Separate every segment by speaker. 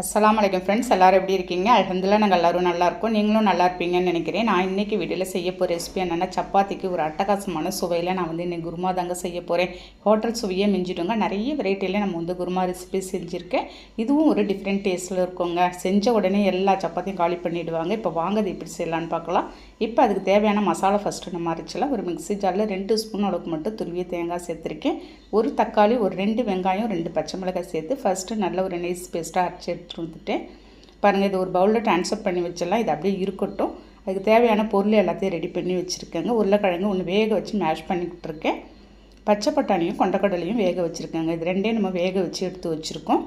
Speaker 1: அஸ்லாம் வலைக்கம் ஃப்ரெண்ட்ஸ் எல்லோரும் எப்படி இருக்கீங்க? அலமதுல்லா நாங்கள் எல்லோரும் நல்லாயிருக்கும் நீங்களும் நல்லா இருப்பீங்கன்னு நினைக்கிறேன். நான் இன்றைக்கி வீட்டில் செய்ய போகிற ரெசிபி என்னென்னா சப்பாத்திக்கு ஒரு அட்டகாசமான சுவையில் நான் வந்து இன்னைக்கு குருமா தாங்க செய்ய போகிறேன் ஹோட்டல் சுவையே மிஞ்சிடுங்க. நிறைய வெரைட்டியில் நம்ம வந்து குருமா ரெசிபி செஞ்சுருக்கேன். இதுவும் ஒரு டிஃப்ரெண்ட் டேஸ்ட்டில் இருக்குங்க. செஞ்ச உடனே எல்லா சப்பாத்தியும் காலி பண்ணிவிடுவாங்க இப்போ வாங்கது இப்படி எப்படி செய்யலான்னு பார்க்கலாம். இப்போ அதுக்கு தேவையான மசாலா ஃபஸ்ட்டு நம்ம அரைச்சலாம் ஒரு மிக்சி ஜாரில் ரெண்டு ஸ்பூன் அளவுக்கு மட்டும் துருவிய தேங்காய் சேர்த்துருக்கேன். ஒரு தக்காளி ஒரு ரெண்டு வெங்காயம் ரெண்டு பச்சை மிளகாய் சேர்த்து ஃபஸ்ட்டு நல்ல ஒரு நைஸ் பேஸ்ட்டாக அரைச்சி எடுத்துகிட்டு வந்துட்டேன் பாருங்கள் இது ஒரு பவுலில் ட்ரான்ஸ்ஃபர் பண்ணி வச்சிடலாம். இது அப்படியே இருக்கட்டும். அதுக்கு தேவையான பொருள் எல்லாத்தையும் ரெடி பண்ணி வச்சுருக்கேங்க. உருளைக்கிழங்கு ஒன்று வேக வச்சு மேஷ் பண்ணிக்கிட்டு இருக்கேன். பச்சை பட்டாணியும் கொண்டக்கடலையும் வேக வச்சுருக்கேங்க. இது ரெண்டையும் நம்ம வேக வச்சு எடுத்து வச்சுருக்கோம்.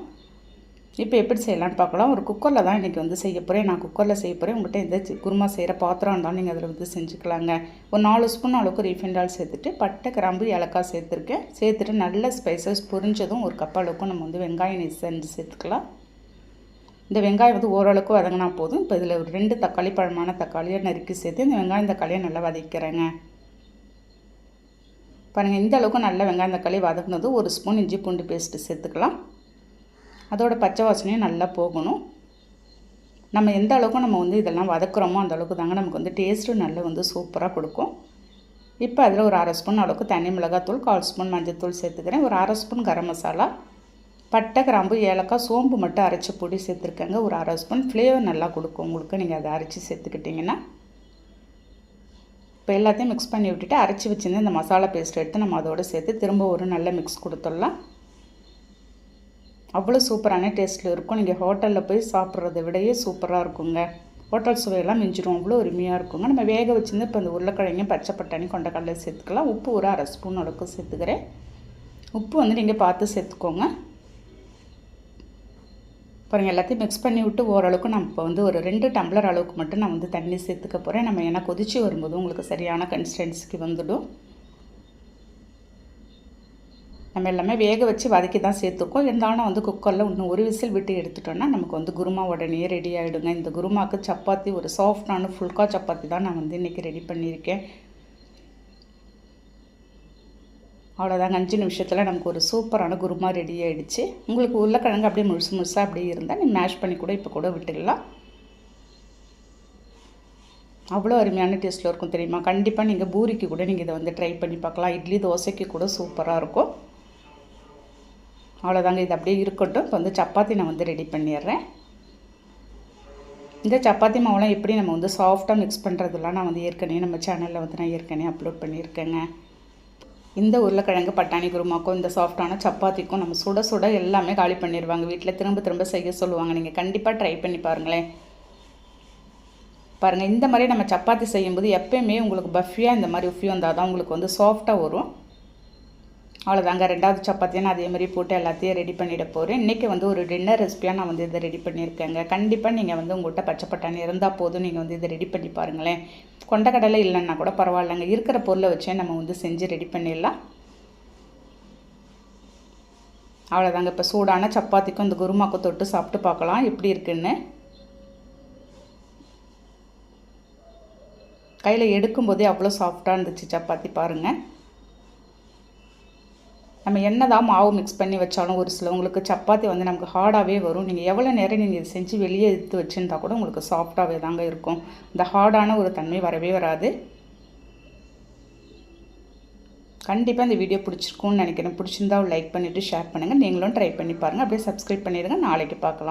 Speaker 1: இப்போ எப்படி செய்யலான்னு பார்க்கலாம். ஒரு குக்கரில் தான் இன்றைக்கி வந்து செய்ய போகிறேன் நான் குக்கரில் செய்ய போகிறேன் உங்கள்கிட்ட எந்த குருமா செய்கிற பாத்திரம் இருந்தாலும் நீங்கள் அதில் வந்து செஞ்சுக்கலாங்க. ஒரு நாலு ஸ்பூன் அளவுக்கு ரீஃபைண்ட் ஆயில் சேர்த்துட்டு பட்டை கிராம்பு ஏலக்காய் சேர்த்துருக்கேன். சேர்த்துட்டு நல்ல ஸ்பைசஸ் பொரிஞ்சதும் ஒரு கப் அளவுக்கு நம்ம வந்து வெங்காயம் நெய் செஞ்சு சேர்த்துக்கலாம். இந்த வெங்காயம் வந்து ஓரளவுக்கு வதங்கினா போதும். இப்போ இதில் ஒரு ரெண்டு தக்காளி பழமான தக்காளியை நறுக்கி சேர்த்து இந்த வெங்காயம் தக்காளியை நல்லா வதக்கிறேங்க. பாருங்கள் இந்த அளவுக்கு நல்லா வெங்காயம் தக்காளி வதக்குனது ஒரு ஸ்பூன் இஞ்சி பூண்டு பேஸ்ட்டு சேர்த்துக்கலாம். அதோட பச்சை வாசனையும் நல்லா போகணும். நம்ம எந்த அளவுக்கு நம்ம வந்து இதெல்லாம் வதக்குறோமோ அந்த அளவுக்கு தாங்க நமக்கு வந்து டேஸ்ட்டு நல்லா வந்து சூப்பராக கொடுக்கும். இப்போ அதில் ஒரு அரை ஸ்பூன் அளவுக்கு தனி மிளகாத்தூள் கால் ஸ்பூன் மஞ்சள்தூள் சேர்த்துக்கிறேன். ஒரு அரை ஸ்பூன் கரம் மசாலா பட்டை கிராம்பு ஏலக்காய் சோம்பு மட்டும் அரைச்சி பொடி சேர்த்துருக்கேங்க. ஒரு அரை ஸ்பூன் ஃப்ளேவர் நல்லா கொடுக்கும். உங்களுக்கு நீங்கள் அதை அரைச்சி சேர்த்துக்கிட்டிங்கன்னா இப்போ எல்லாத்தையும் மிக்ஸ் பண்ணி விட்டுட்டு அரைச்சி வச்சுருந்து இந்த மசாலா பேஸ்ட் எடுத்து நம்ம அதோடு சேர்த்து திரும்ப ஒரு நல்ல மிக்ஸ் கொடுத்துடலாம். அவ்வளோ சூப்பரான டேஸ்ட்டில் இருக்கும். நீங்கள் ஹோட்டலில் போய் சாப்பிட்றத விடையே சூப்பராக இருக்குங்க. ஹோட்டல் சுவையெல்லாம் மிஞ்சிடும் அவ்வளோ உரிமையாக இருக்குங்க. நம்ம வேக வச்சுருந்து இப்போ இந்த உருளைக்கிழங்கு பச்சை பட்டாணி கொண்டக்கடலை சேர்த்துக்கலாம். உப்பு ஒரு அரை ஸ்பூன் அளவுக்கு சேர்த்துக்கிறேன். உப்பு வந்து நீங்கள் பார்த்து சேர்த்துக்கோங்க. பாருங்கள் எல்லாத்தையும் மிக்ஸ் பண்ணி விட்டு ஓரளவுக்கு நம்ம இப்போ வந்து ஒரு ரெண்டு டம்ளர் அளவுக்கு மட்டும் நான் வந்து தண்ணி சேர்த்துக்க போகிறேன் நம்ம ஏன்னா கொதிச்சு வரும்போது உங்களுக்கு சரியான கன்சிஸ்டன்சிக்கு வந்துடும். நம்ம எல்லாமே வேக வச்சு வதக்கி தான் சேர்த்துக்கோம் இருந்தாலும் வந்து குக்கரில் இன்னும் ஒரு விசில் விட்டு எடுத்துட்டோன்னா நமக்கு வந்து குருமா உடனே ரெடி ஆகிடுங்க இந்த குருமாவுக்கு சப்பாத்தி ஒரு சாஃப்டான ஃபுல்கா சப்பாத்தி தான் நான் வந்து இன்றைக்கி ரெடி பண்ணியிருக்கேன். அவ்வளோதாங்க அஞ்சு நிமிஷத்தில் நமக்கு ஒரு சூப்பரான குருமா ரெடி ஆகிடுச்சு உங்களுக்கு உருளைக்கிழங்கு அப்படியே முழுசு முழுசாக அப்படியே இருந்தால் நீங்கள் மேஷ் பண்ணி கூட இப்போ கூட விட்டுடலாம். அவ்வளோ அருமையான டேஸ்ட்டில் இருக்கும் தெரியுமா? கண்டிப்பாக நீங்கள் பூரிக்கு கூட நீங்கள் இதை வந்து ட்ரை பண்ணி பார்க்கலாம். இட்லி தோசைக்கு கூட சூப்பராக இருக்கும். அவ்வளோதாங்க இது அப்படியே இருக்கட்டும். இப்போ வந்து சப்பாத்தி நான் வந்து ரெடி பண்ணிடுறேன். இந்த சப்பாத்தி மாவுலாம் எப்படி நம்ம வந்து சாஃப்டாக மிக்ஸ் பண்ணுறதுலாம் நான் வந்து ஏற்கனவே நம்ம சேனலில் வந்து நான் ஏற்கனவே அப்லோட் பண்ணியிருக்கேங்க. இந்த உருளைக்கிழங்கு பட்டாணி குருமாக்கும் இந்த சாஃப்டான சப்பாத்திக்கும் நம்ம சுட சுட எல்லாமே காலி பண்ணிடுவாங்க வீட்டில் திரும்ப திரும்ப செய்ய சொல்லுவாங்க. நீங்கள் கண்டிப்பாக ட்ரை பண்ணி பாருங்களேன். பாருங்கள் இந்த மாதிரி நம்ம சப்பாத்தி செய்யும்போது எப்பயுமே உங்களுக்கு பஃபியாக இந்த மாதிரி உஃபி வந்தால் தான் உங்களுக்கு வந்து சாஃப்டாக வரும். அவ்வளோதாங்க ரெண்டாவது சப்பாத்தியை நான் அதே மாதிரி போட்டு எல்லாத்தையும் ரெடி பண்ணிட போகிறேன் இன்றைக்கி வந்து ஒரு டின்னர் ரெசிபியாக நான் வந்து இதை ரெடி பண்ணியிருக்கேங்க. கண்டிப்பாக நீங்கள் வந்து உங்கள்கிட்ட பச்சை பட்டாணி இருந்தால் போதும். நீங்கள் வந்து இதை ரெடி பண்ணி பாருங்களேன். கொண்டக்கடலை இல்லைன்னா கூட பரவாயில்லைங்க. இருக்கிற பொருளை வச்சே நம்ம வந்து செஞ்சு ரெடி பண்ணிடலாம். அவ்வளோதாங்க இப்போ சூடான சப்பாத்திக்கும் இந்த குருமாக்கும் தொட்டு சாப்பிட்டு பார்க்கலாம். எப்படி இருக்குன்னு. கையில் எடுக்கும்போதே அவ்வளோ சாஃப்டாக இருந்துச்சு சப்பாத்தி பாருங்கள் நம்ம என்ன தான் மாவு மிக்ஸ் பண்ணி வச்சாலும் ஒரு சிலவங்களுக்கு சப்பாத்தி வந்து நமக்கு ஹார்டாகவே வரும். நீங்கள் எவ்வளோ நேரம் நீங்கள் இதை செஞ்சு வெளியே எடுத்து வச்சுருந்தா கூட உங்களுக்கு சாஃப்டாகவே தாங்க இருக்கும். இந்த ஹார்டான ஒரு தன்மை வரவே வராது. கண்டிப்பாக இந்த வீடியோ பிடிச்சிருக்கும்னு நினைக்கிறேன். பிடிச்சிருந்தா லைக் பண்ணிவிட்டு ஷேர் பண்ணுங்கள் நீங்களும் ட்ரை பண்ணி பாருங்கள் அப்படியே சப்ஸ்கிரைப் பண்ணிடுங்க. நாளைக்கு பார்க்கலாம்.